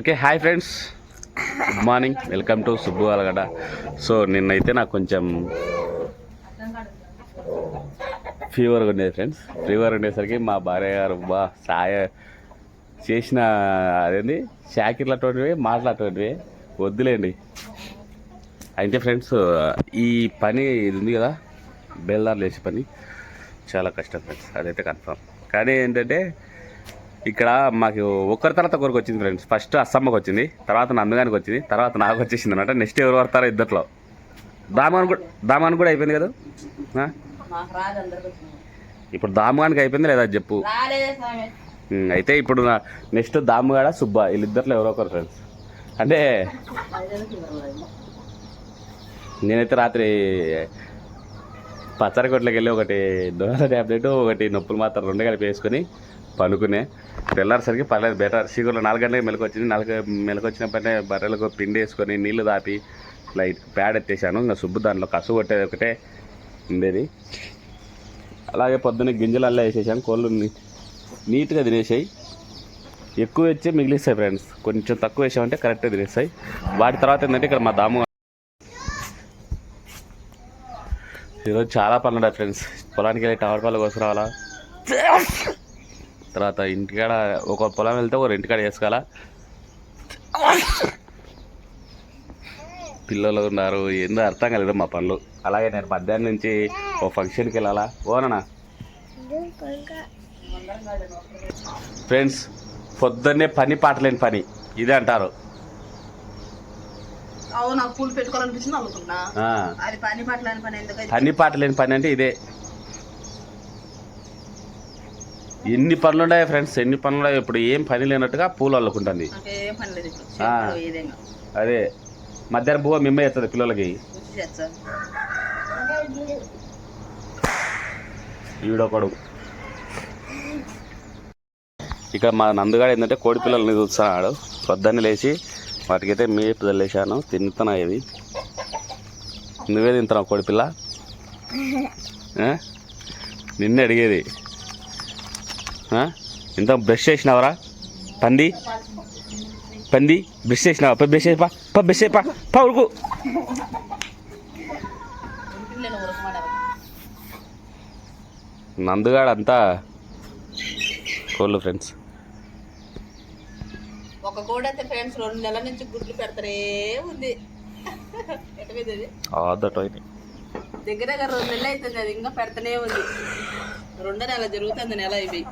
Okay hi friends. Good morning welcome to Subbu Alagadda so నిన్నైతే నాకు కొంచెం fever ఉండేది ఫ్రెండ్స్. ఫీవర్ ఉండేసరికి మా భార్య గారు బా సాయ చేసిన అదేంది? షాకిర్లు అటువంటివి మాటలు అటువంటివి వద్దులేండి. అయితే ఫ్రెండ్స్ ఈ పని ఇది ఉంది కదా బెల్దార్లు వేసే పని. చాలా కష్టం ఫ్రెండ్స్. అదైతే కన్ఫర్మ్ కానీ ఏంటంటే ఇక్కడ మాకు ఒకరి తర్వాత ఒకరికి వచ్చింది ఫ్రెండ్స్ ఫస్ట్ అస్సమ్మకి వచ్చింది తర్వాత నందగానికి వచ్చింది తర్వాత నాకు వచ్చేసింది అనమాట నెక్స్ట్ ఎవరు పడతారో ఇద్దట్లో దామాన్ కూడా దామాన్ కూడా అయిపోయింది కదా? ఇప్పుడు దామగానికి అయిపోయింది లేదా చెప్పు. అయితే ఇప్పుడు నా నెక్స్ట్ దాముగాడ సుబ్బా వీళ్ళిద్దరిలో ఎవరో ఒకరు ఫ్రెండ్స్ అంటే నేనైతే రాత్రి పచ్చడి కొట్లకి వెళ్ళి ఒకటి దోహద ట్యాబ్లెట్ ఒకటి నొప్పులు మాత్రం రెండు కలిపి వేసుకొని పనుకునే తెల్లారిసరికి పర్లేదు బెటర్. సీగులో నాలుగు గంటలకు మెలకు వచ్చింది నాలుగు మెలకు వచ్చినప్పుడే బర్రెలకు పిండి వేసుకొని నీళ్ళు దాపి లైట్ ప్యాడ్ ఎత్తేసాను ఇంకా సుబ్బు దాంట్లో కసు కొట్టేది ఒకటే ఉండేది. అలాగే పొద్దున్నే గింజలు అల్లా వేసేసాను కోళ్ళు నీట్గా తినేసాయి. ఎక్కువ వచ్చే మిగిలిస్తాయి ఫ్రెండ్స్. కొంచెం తక్కువ వేసామంటే కరెక్ట్గా తినేస్తాయి. వాటి తర్వాత ఏంటంటే ఇక్కడ మా దాము ఈరోజు చాలా పనులు ఫ్రెండ్స్. పొలానికి వెళ్ళి టవర్ పాలు కోసం రావాలా తర్వాత ఇంటికాడ ఒక పొలం వెళ్తే ఒక ఇంటికాడ చేసుకోవాలా? పిల్లలు ఉన్నారు ఏందో అర్థం కాలేదు మా పనులు. అలాగే నేను మధ్యాహ్నం నుంచి ఓ ఫంక్షన్కి వెళ్ళాలా? ఓనన్నా ఫ్రెండ్స్ పొద్దున్నే పని పాటలేని పని. ఇదే అంటారు. పని పాటలేని పని అంటే ఇదే. ఎన్ని పనులు ఉన్నాయి ఫ్రెండ్స్ ఎన్ని పనులు ఉన్నాయి ఇప్పుడు ఏం పని లేనట్టుగా పూలు అల్లుకుంటుంది. అదే మధ్యాహ్నం బువ్వ మిమ్మ ఎత్తది పిల్లలకి. ఈడొకడు ఇక్కడ మా నందుగాడు ఏంటంటే కోడి పిల్లల్ని చూస్తున్నాడు. పొద్దున్నే లేచి వాటికైతే మేపు తల్లేశాను తింటున్నాయి ఇవి నువ్వే తింటున్నావు కోడి పిల్ల? ఆ? నిన్నే అడిగేది? ఇంత బ్రష్ చేసినావరా? పంది? పంది? బ్రష్ చేసినావా? పా బ్రష్ చేసి పా బ్రష్ చేయి పా ఉరుకు. నందుగాడు అంతా కోళ్ళు ఫ్రెండ్స్. ఒక కోడి అయితే ఫ్రెండ్స్ రెండు నెలల నుంచి గుడ్లు పెడతారే ఉంది. దగ్గర దగ్గర రెండు నెలలు అవుతుంది అది ఇంకా పెడతానే ఉంది. రెండో నెల జరుగుతుంది నెల ఇవి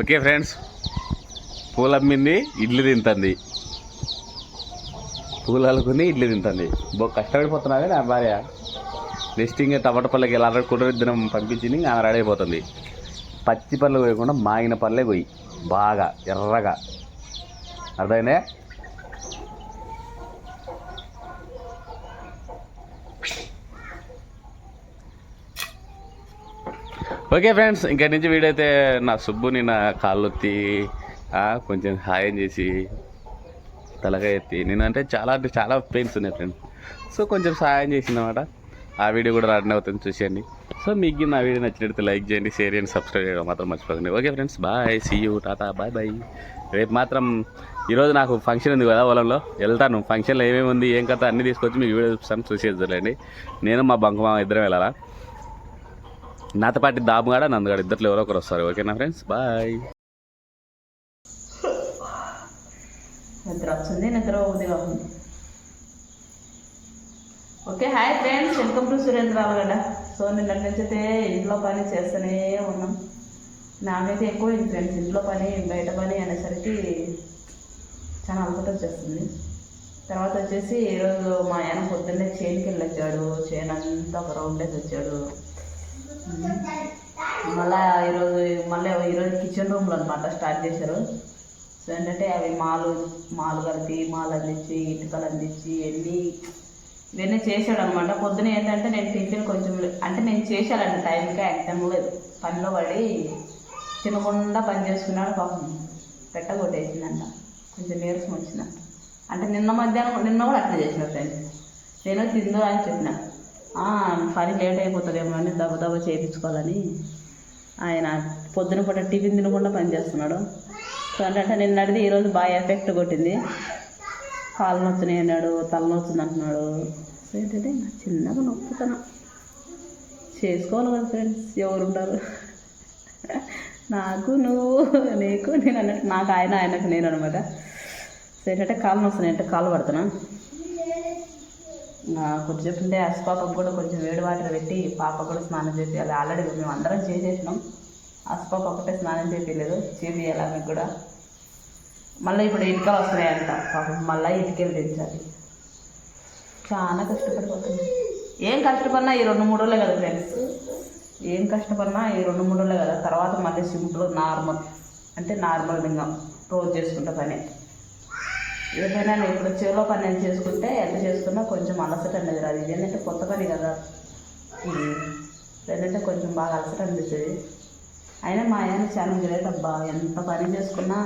ఓకే ఫ్రెండ్స్ పూలు అమ్మింది ఇడ్లీ తింటుంది. పూలు అల్లుకుంది ఇడ్లీ తింటుంది. బో కష్టపడిపోతున్నావే నా భార్య నెక్స్ట్ ఇంకా టమాటా పళ్ళకి ఎలా కుటుంబ దినం పంపించింది ఆమె రెడీ అయిపోతుంది. పచ్చి పళ్ళు పోయకుండా మాగిన పళ్ళే పోయి బాగా ఎర్రగా. అర్థమైందే? ఓకే ఫ్రెండ్స్ ఇంకా నుంచి వీడియో అయితే నా సుబ్బుని నా కాళ్ళు ఎత్తి కొంచెం హాయం చేసి తలగా ఎత్తి నేనంటే చాలా అంటే చాలా పెయిన్స్ ఉన్నాయి ఫ్రెండ్స్ సో కొంచెం సహాయం చేసిందన్నమాట. ఆ వీడియో కూడా రన్ అవుతుంది చూసేయండి. సో మీకు నా వీడియో నచ్చినట్టు లైక్ చేయండి షేర్ చేయండి సబ్స్క్రైబ్ చేయడం మాత్రం మర్చిపోకండి. Okay friends bye see you tata bye bye రేపు మాత్రం ఈరోజు నాకు ఫంక్షన్ ఉంది కదా పొలంలో. వెళ్తాను. ఫంక్షన్లో ఏమేమి ఉంది ఏం కథ అన్నీ తీసుకొచ్చి మీకు వీడియో చూపిస్తాను చూసేద్దులేండి నేను మా బంకుమా ఇద్దరం వెళ్ళాలా? నాతోపాటి పాటు దాముగాడ నందుగాడ. ఇద్దరు ఎవరో ఒకరు వస్తారు. ఓకేనా ఫ్రెండ్స్? బాయ్. నిద్ర వచ్చింది నిద్ర ఉదిగా okay hi friends. Welcome to Surendra Alagadda so నిన్న నుంచి అయితే ఇంట్లో పని చేస్తూనే ఉన్నాం. నాకైతే ఎక్కువ ఫ్రెండ్స్ ఇంట్లో పని బయట పని అనేసరికి చాలా అలసట వచ్చేస్తుంది. తర్వాత వచ్చేసి ఈరోజు మా ఆయన పొద్దున్నే చేనుకి వెళ్ళి వచ్చాడు. చేను అంతా ఒక రౌండ్ వేసి వచ్చాడు. మళ్ళా ఈరోజు మళ్ళీ ఈరోజు కిచెన్ రూమ్లో అనమాట స్టార్ట్ చేశారు. సో ఏంటంటే అవి మాలు మాలు కలిపి మాలు అందించి ఇటుకలు అందించి వెళ్ళి ఇవన్నీ చేశాడు అనమాట పొద్దున ఏంటంటే నేను టిఫిన్ కొంచెం అంటే నేను చేశానండి టైంకి ఎగ్జామ్ లేదు. పనిలో పడి తినకుండా పని చేసుకున్నాడు పాపం. పెట్టగొట్టేసిందంట కొంచెం నీరసం వచ్చిందంట. అంటే నిన్న మధ్యాహ్నం నిన్న కూడా అట్లా చేసిన ఫ్రెండ్స్ నేను తిందో అని చెప్పిన. పని లేట్ అయిపోతుందేమో అని దెబ్బ దెబ్బ చేయించుకోవాలని ఆయన పొద్దున పూట టిఫిన్ తినకుండా పని చేస్తున్నాడు. సో అంటే నిన్నటిది ఈరోజు బాగా ఎఫెక్ట్ కొట్టింది. కాలు నొచ్చినాయి అన్నాడు తల నొచ్చింది అంటున్నాడు. సో ఏంటంటే చిన్నగా నొప్పుతున్నా చేసుకోవాలి కదా ఫ్రెండ్స్ ఎవరుంటారు నాకు నువ్వు నీకు నేను అన్నట్టు నాకు ఆయన ఆయనకు నేను అనమాట సో ఏంటంటే కాలు నొస్తున్నాయి అంటే కాలు పడుతున్నా. ఆ, కొంచెం చెప్తుంటే కూడా కొంచెం వేడి వాటర్ పెట్టి పాప కూడా స్నానం చేయాలి ఆల్రెడీ మేము అందరం చేసేసినాం. అసపాప ఒకటే స్నానం చేయలేదు చేపియాలి మీకు కూడా? మళ్ళీ ఇప్పుడు ఇటుకలు వస్తున్నాయంట. పాపం మళ్ళీ ఇటుకలు తెచ్చాలి చాలా కష్టపడిపోతుంది ఏం కష్టపడినా ఈ రెండు మూడు రోజులే కదా ఫ్రెండ్స్ ఏం కష్టపడినా ఈ రెండు మూడు రోజులే కదా. తర్వాత మళ్ళీ సింపుల్ నార్మల్ అంటే నార్మల్ ఇంకా రోజు చేసుకుంటా పని. ఏదైనా ఇప్పుడు చేలో పని నేను చేసుకుంటే ఎంత చేసుకున్నా కొంచెం అలసట అనేది రాదు. ఇది ఏంటంటే కొత్త పని కదా. లేదంటే కొంచెం బాగా అలసట అనిపిస్తుంది. అయినా మా ఆయన చాలా గ్రేట్ అబ్బా. ఎంత పని చేసుకున్నా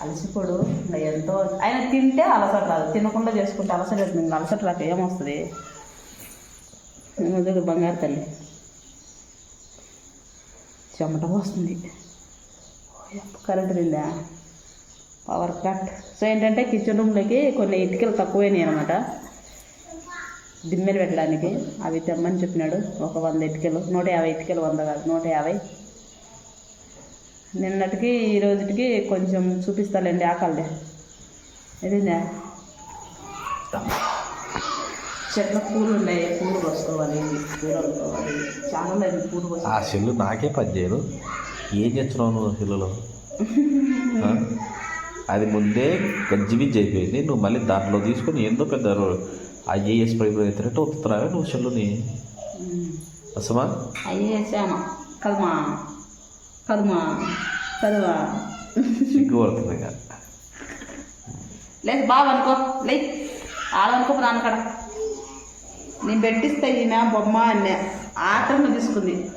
అలసిపోడు. ఇంకా ఎంతో ఆయన తింటే అలసట రాదు. తినకుండా చేసుకుంటే అలసట ఇంకా అలసట రాక ఏమొస్తుంది? దగ్గర బంగారు తల్లి. చెమట పోస్తుంది. కరెంట్ నిందా పవర్ కట్ సో ఏంటంటే కిచెన్ రూమ్లోకి కొన్ని ఇటుకలు తక్కువైనాయి అనమాట దిమ్మెలు పెట్టడానికి. అవి తెమ్మని చెప్పినాడు. ఒక వంద ఇటుకలు. నూట యాభై ఇటుకలు వంద కాదు నూట యాభై. నిన్నటికి ఈ రోజుకి కొంచెం చూపిస్తాలేండి ఆకలిదే. ఏదిందా? చెట్ల పూలు ఉన్నాయి. పూలు కోసుకోవాలి పూలు చాలా లేదు పూలు ఆ సెల్లు నాకే పని చేయదు ఏం చేస్తున్నావు నువ్వు సెల్లులో? అది ముందే గజ్జిబిజ్జి అయిపోయింది నువ్వు మళ్ళీ దాంట్లో తీసుకొని ఎంతో పెద్ద ఐఏఎస్ ప్రైవేట్ అవుతున్నట్టు వస్తున్నావే నువ్వు సెల్లుని అసమా శ్యామ కదమా కదమా. కదమా. సిగ్గు పడుతుంది ఇక లేదు బాగా అనుకో. లే ఆడనుకో నాన్నకడ నేను పెట్టిస్తే ఈయన బొమ్మ అన్న. ఆటను తీసుకుంది.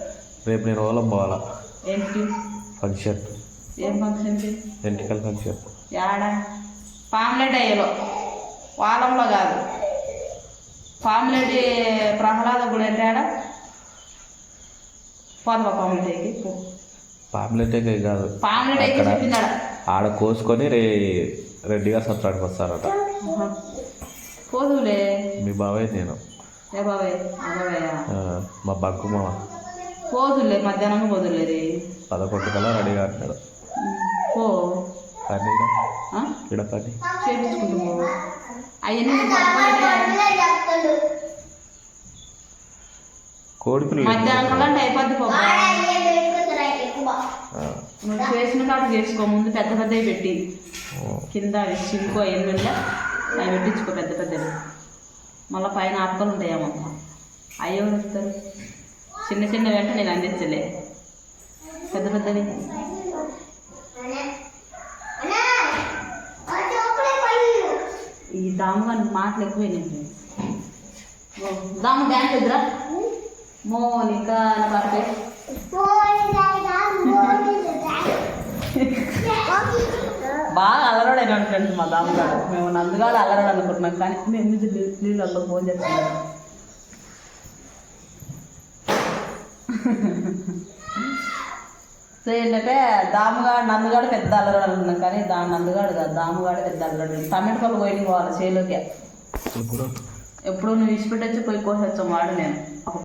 రేపు నేను ఓలం పోవాలా? ఏంటి? ఫంక్షన్. ఏం ఫంక్షన్కి ఎంటికల్ ఫంక్షన్. యాడ? పామ్లెట్ అయ్యలో వాలంలో కాదు. పామ్లెట్ ప్రహ్లాద గుడి అంటే ఆడ పోదవా పామ్లెట్ అయ్యి పో. పాంప్లెటే కాదు. పామ్లెట్ అయితే అక్కడ చెప్పింది ఆడ కోసుకొని రే రెడ్డి గారు సత్రానికి వస్తారట. పోదులే. మీ బాబాయ్ నేను. మా బంకు మామ. పోదులే మధ్యాహ్నం పోదులే పదకొండు కల్లా రెడీగా అంటాడు పో. పని? ఈడ పని చేపించుకుంటూ పో అవన్నీ. కోడి పిల్లలు మధ్యాహ్నం అంటే అయిపోద్ది నువ్వు చేసిన కాడ చేసుకో ముందు పెద్ద పెద్దవి పెట్టి. కింద అవి సింకో ఎనిమిదిలో అవి పెట్టించుకో పెద్ద పెద్దవి. మళ్ళీ పైన అప్పలు ఉంటాయేమో అయ్యో వస్తారు? చిన్న చిన్న వెంట నేను అందించలే. పెద్ద పెద్దవి. ఈ దాము కానీ మాటలు ఎక్కువైనాయి ఓ, దాము డ్యాన్స్ ఎదురా మోనిక అని పాట పేరు. బాగా అల్లరాడైనా ఫ్రెండ్స్ మా దాము గారు. మేము నందుగాలు అల్లరాడు అనుకుంటున్నాం కానీ మేము నుంచి నీళ్ళల్లో ఫోన్ చేస్తున్నాం సో ఏంటంటే దాముగాడు నందుగాడు పెద్ద అల్లరాడు అనుకున్నాం కానీ దా నందుగాడు కాదు దాముగాడు పెద్ద అల్లరాడు. టమాటో పళ్ళు పోయి పోవాలి చేలోకి. ఎప్పుడు? నువ్వు ఇచ్చిపెట్టొచ్చి పోయి కోసొచ్చాం వాడు నేను.